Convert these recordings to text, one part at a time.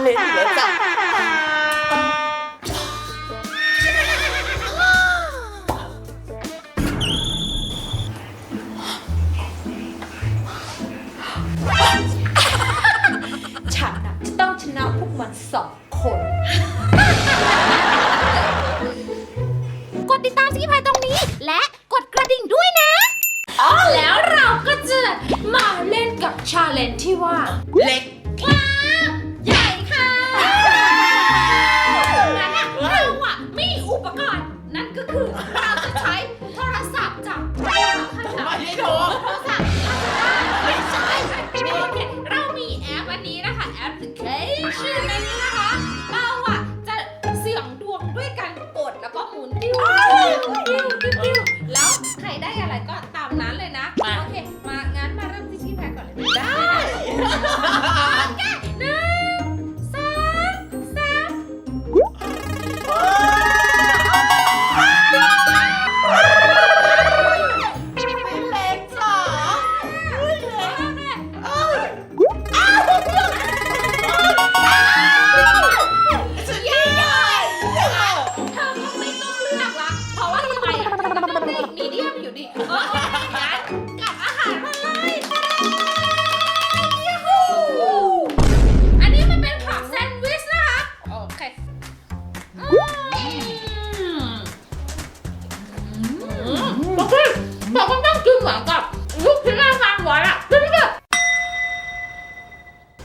vale.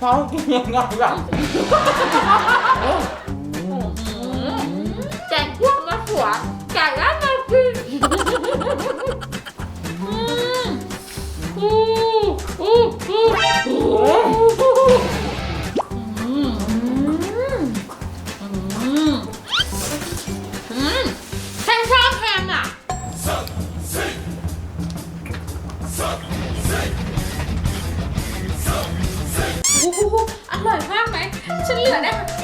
เขางียบงันแบบแจกพวกมะขวาน เหลือได้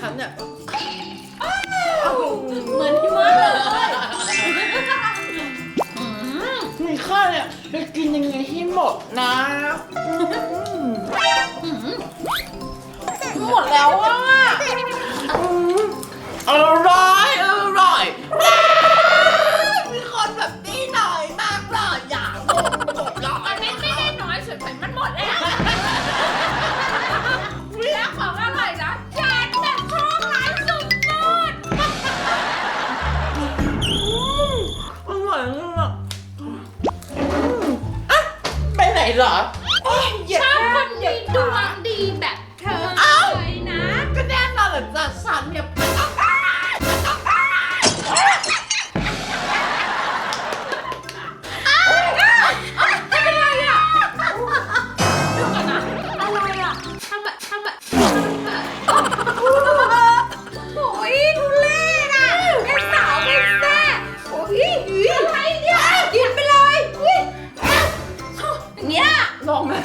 ครั้งเนี่ยเหมือนที่ว่าเลยมีข้าเนี่ยจะกินยังไงให้หมดนะ หมดแล้วอะ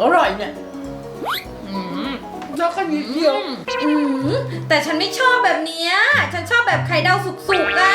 อร่อยเนี่ยแล้วก็นิดเดียวมแต่ฉันไม่ชอบแบบนี้ฉันชอบแบบไข่ดาวสุกๆอะ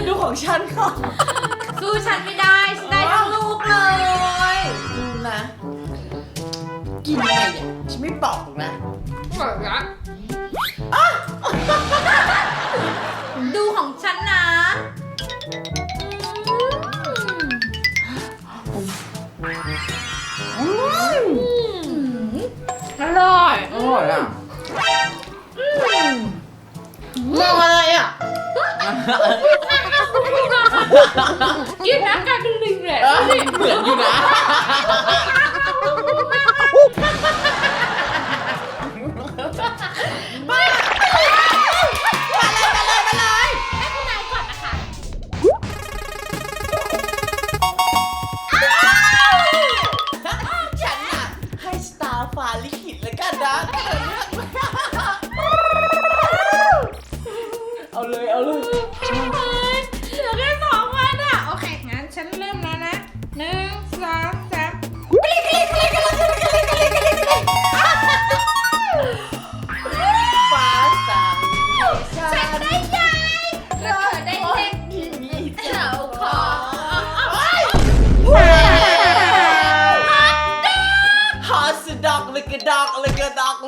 น ดูของฉันค่ะสู้ฉันไม่ได้ ฉันได้ทั้งลูกเลยดูนะ กินยังไงเนี่ฉันไม่บอกนะดละดูของฉันนะอร่อย อร่อยอะมองอะไร อะ ยืนนะกลารป็นดึงแหละ เหมือนอยู่นะ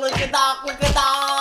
Kita, 个蛋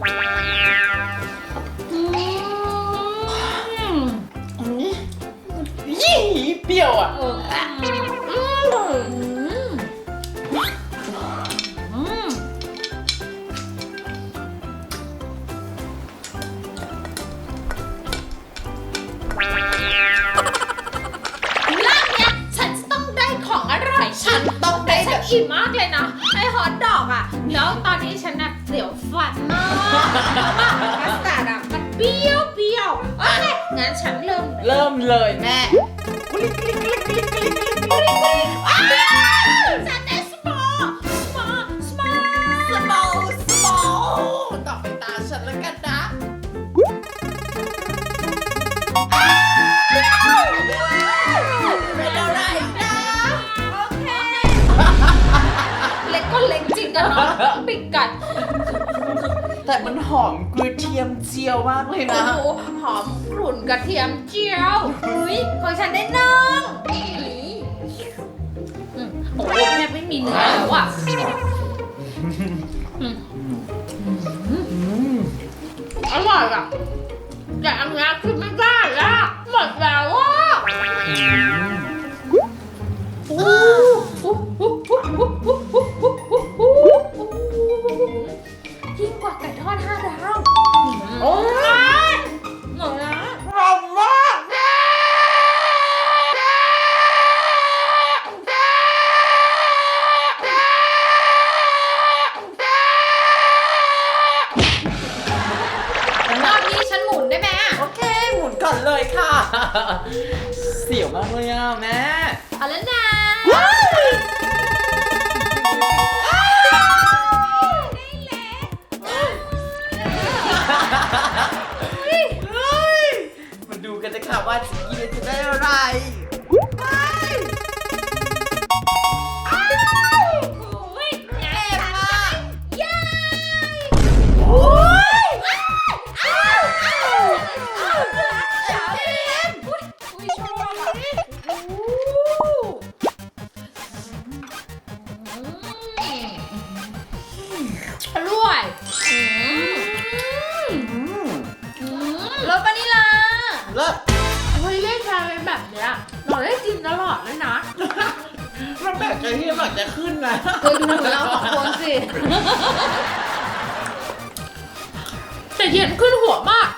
ยี่เปรี้ยวอะฉันต้องได้แบบอิ่มมากเลยนะไอฮอตดอกอะ แล้วตอนนี้ฉันน่ะ เสียวฟันมากคัสตาร์ดอมันเปรี้ยวเปรี้ยวโอเคงั้นฉันเริ่มเริ่มเลยแม่อ้นด้สปอร์สปอร์สปอร์สมอลสมอลต่อไปตาฉันแล้วกันนะอ้าวเป็นอะไรนะโอเค เล็กก็เล็กจริงกันเนาะปิดกัด แต่มันหอมกระเทียมเจียวมากเลยโอ้นะโหหอมกลุ่นกระเทียมเจียวอุ้ยของฉันได้น้องอืมโอ้โหแทบไม่มีเนื้อแล้วอะอืมอืมอร่อยอะแต่อันนี้คือไม่ได้อะหมดแล้วอะ แบบจะที่มันจะขึ้นนะเคยดูหนูเราสองคนสิแต่เย็นขึ้นหัวมาก